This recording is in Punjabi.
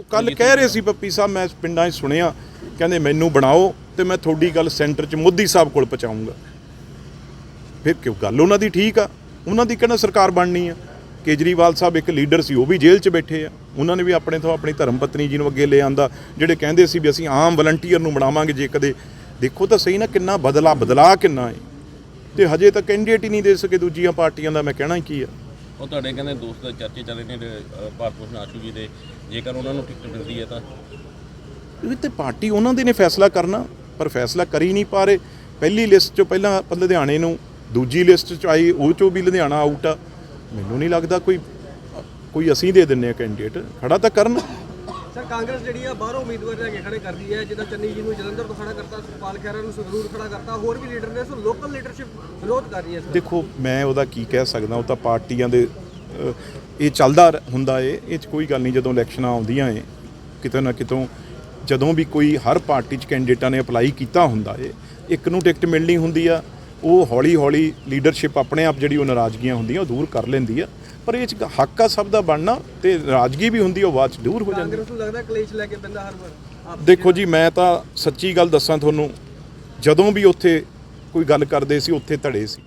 ਉਹ ਕੱਲ ਕਹਿ ਰਹੇ ਸੀ ਪੱਪੀ ਸਾਹਿਬ ਮੈਂ ਪਿੰਡਾਂ 'ਚ ਸੁਣਿਆ ਕਹਿੰਦੇ ਮੈਨੂੰ ਬਣਾਓ ਤੇ ਮੈਂ ਤੁਹਾਡੀ ਗੱਲ ਸੈਂਟਰ 'ਚ ਮੋਦੀ ਸਾਹਿਬ ਕੋਲ ਪਹੁੰਚਾਊਂਗਾ ਫਿਰ ਕਿਉਂ ਗੱਲ ਉਹਨਾਂ ਦੀ ਠੀਕ ਆ? ਉਹਨਾਂ ਦੀ ਕਿਹੜਾ ਸਰਕਾਰ ਬਣਨੀ ਆ? ਕੇਜਰੀਵਾਲ ਸਾਹਿਬ ਇੱਕ ਲੀਡਰ ਸੀ ਉਹ ਵੀ ਜੇਲ੍ਹ 'ਚ ਬੈਠੇ ਆ। ਉਹਨਾਂ ਨੇ ਵੀ ਆਪਣੇ ਤੋਂ ਆਪਣੀ ਧਰਮ ਪਤਨੀ ਜੀ ਨੂੰ ਅੱਗੇ ਲੈ ਆਂਦਾ ਜਿਹੜੇ ਕਹਿੰਦੇ ਸੀ ਵੀ ਅਸੀਂ ਆਮ ਵਲੰਟੀਅਰ ਨੂੰ ਬਣਾਵਾਂਗੇ ਜੇ ਕਦੇ। ਦੇਖੋ ਤਾਂ ਸਹੀ ਨਾ ਕਿੰਨਾ ਬਦਲਾ ਬਦਲਾ ਕਿੰਨਾ ਹੈ ਤੇ ਹਜੇ ਤਾਂ ਕੈਂਡੀਡੇਟ ਹੀ ਨਹੀਂ ਦੇ ਸਕੇ ਦੂਜੀਆਂ ਪਾਰਟੀਆਂ ਦਾ ਮੈਂ ਕਹਿਣਾ ਕੀ ਆ? ਉਹ ਤੁਹਾਡੇ ਕਹਿੰਦੇ ਦੋਸਤ ਦਾ ਚਰਚੇ ਚੱਲ ਰਹੇ ਨੇ ਭਾਰਤ ਭੂਸ਼ਣ ਆਸ਼ੂ ਜੀ ਦੇ। ਜੇਕਰ ਉਹਨਾਂ ਨੂੰ ਟਿਕਟ ਮਿਲਦੀ ਹੈ ਤਾਂ? ਇਹ ਤੇ ਪਾਰਟੀ ਉਹਨਾਂ ਦੀ ਨੇ ਫੈਸਲਾ ਕਰਨਾ ਪਰ ਫੈਸਲਾ ਕਰ ਹੀ ਨਹੀਂ ਪਾ ਰਹੇ। ਪਹਿਲੀ ਲਿਸਟ ਚੋਂ ਪਹਿਲਾਂ ਲੁਧਿਆਣੇ ਨੂੰ ਦੂਜੀ ਲਿਸਟ ਚ ਆਈ ਉਹ ਚੋਂ ਵੀ ਲੁਧਿਆਣਾ ਆਊਟ ਆ। ਮੈਨੂੰ ਨਹੀਂ ਲੱਗਦਾ ਕੋਈ ਕੋਈ ਅਸੀਂ ਦੇ ਦਿੰਨੇ ਆ ਕੈਂਡੀਡੇਟ ਖੜਾ ਤਾਂ ਕਰਨ। ਸਰ ਕਾਂਗਰਸ ਜਿਹੜੀ ਆ ਬਾਹਰੋਂ ਉਮੀਦਵਾਰ ਲੈ ਕੇ ਖੜੇ ਕਰਦੀ ਹੈ। ਜਿੱਦਾਂ ਚੰਨੀ ਜੀ ਨੂੰ ਜਲੰਧਰ ਤੋਂ ਖੜਾ ਕਰਤਾ ਸੁਖਪਾਲ ਖਹਿਰਾ ਨੂੰ ਸੰਗਰੂਰ ਖੜਾ ਕਰਤਾ ਹੋਰ ਵੀ ਲੀਡਰ ਨੇ ਸੋ ਲੋਕਲ ਲੀਡਰਸ਼ਿਪ ਵਿਰੋਧ ਕਰ ਰਹੀ ਹੈ ਸਰ? ਦੇਖੋ ਮੈਂ ਉਹਦਾ ਕੀ ਕਹਿ ਸਕਦਾ ਉਹ ਤਾਂ ਪਾਰਟੀਆਂ ਦੇ ਅਹ, ਇਹ ਚੱਲਦਾ ਰ- ਹੁੰਦਾ ਏ ਇਹ ਚ ਕੋਈ ਗੱਲ ਨਹੀਂ ਜਦੋਂ ਇਲੈਕਸ਼ਨਾਂ ਆਉਂਦੀਆਂ ਏ ਕਿਤੇ ਨਾ ਕਿਤੋਂ ਜਦੋਂ ਵੀ ਕੋਈ ਹਰ ਪਾਰਟੀ ਚ ਕੈਂਡੀਡੇਟਾਂ ਨੇ ਅਪਲਾਈ ਕੀਤਾ ਹੁੰਦਾ ਏ ਇੱਕ ਨੂੰ ਟਿਕਟ ਮਿਲਣੀ ਹੁੰਦੀ ਆ ਉਹ ਹੌਲੀ ਹੌਲੀ ਲੀਡਰਸ਼ਿਪ ਆਪਣੇ ਆਪ ਜਿਹੜੀ ਉਹ ਨਾਰਾਜ਼ਗੀਆਂ ਹੁੰਦੀਆਂ ਉਹ ਦੂਰ ਕਰ ਲੈਂਦੀ ਆ ਪਰ ਇਹ ਚ ਹੱਕ ਆ ਸਭ ਦਾ ਬਣਨਾ ਤੇ ਨਾਰਾਜ਼ਗੀ ਵੀ ਹੁੰਦੀ ਉਹ ਬਾਅਦ ਚ ਦੂਰ ਹੋ ਜਾਂਦੀ ਕਾਂਗਰਸ ਨੂੰ ਲੱਗਦਾ ਕਲੇਸ਼ ਲੈ ਕੇ ਪੈਂਦਾ ਹਰ ਵਾਰ ਆਪ ਦੇਖੋ ਜੀ ਮੈਂ ਤਾਂ ਸੱਚੀ ਗੱਲ ਦੱਸਾਂ ਤੁਹਾਨੂੰ ਜਦੋਂ ਵੀ ਉੱਥੇ ਕੋਈ ਗੱਲ ਕਰਦੇ ਸੀ ਉੱਥੇ ਧੜੇ ਸੀ।